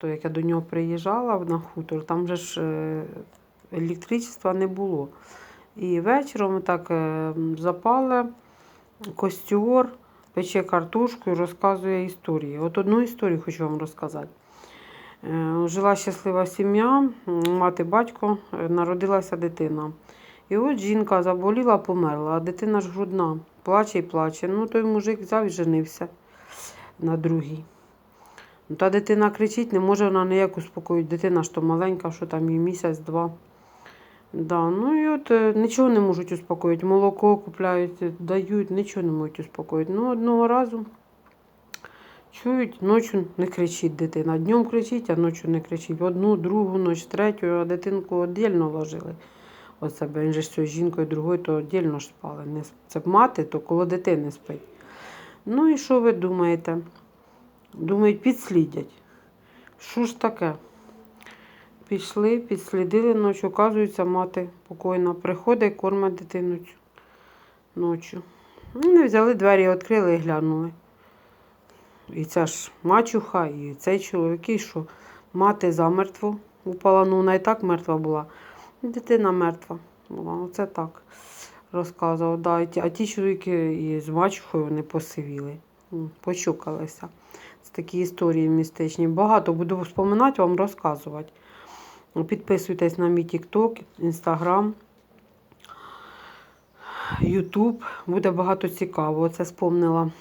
То як я до нього приїжджала на хутор, там же ж е, електричества не було. І вечором так е, запали костюр, пече картошку і розказує історії. От одну історію хочу вам розказати. Е, Жила щаслива сім'я, мати, батько, народилася дитина. І от жінка заболіла, померла, а дитина ж грудна, плаче і плаче. Ну, той мужик взяв і женився на другій. Ну, та дитина кричить, не може вона ніяк успокоїти. Дитина ж то маленька, що там їй місяць-два. Да, ну і от е, нічого не можуть успокоїти. Молоко купляють, дають, нічого не можуть успокоїти. Ну, одного разу чують, ночі не кричить дитина. Днем кричить, а ночі не кричить. Одну, другу ніч, третю, а дитинку віддільно ложили. От себе. Він же з цією жінкою другою, то віддільно ж спали. Не Це мати, то коло дитини спить. Ну і що ви думаєте? Думають, підслідять. Що ж таке? Пішли, підслідили ночі. Оказується, мати покойна. Приходить, кормить дитину ночі. Ну, не взяли двері, відкрили і глянули. І ця ж мачуха, і цей чоловік, і що мати замертво упала, ну вона і так мертва була. Дитина мертва була. Оце так розказував. Да. А ті чоловіки і з мачухою вони посивіли, почукалися. Це такі історії містичні. Багато буду вспоминати, вам розказувати. Підписуйтесь на мій TikTok, Instagram, YouTube. Буде багато цікавого. Це спомнила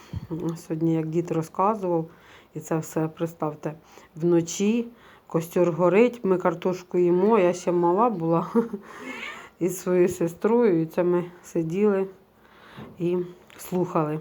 сьогодні, як дід розказував. І це все, представте, вночі костер горить, ми картошку їмо, я ще мала була із своєю сестрою. І це ми сиділи і слухали.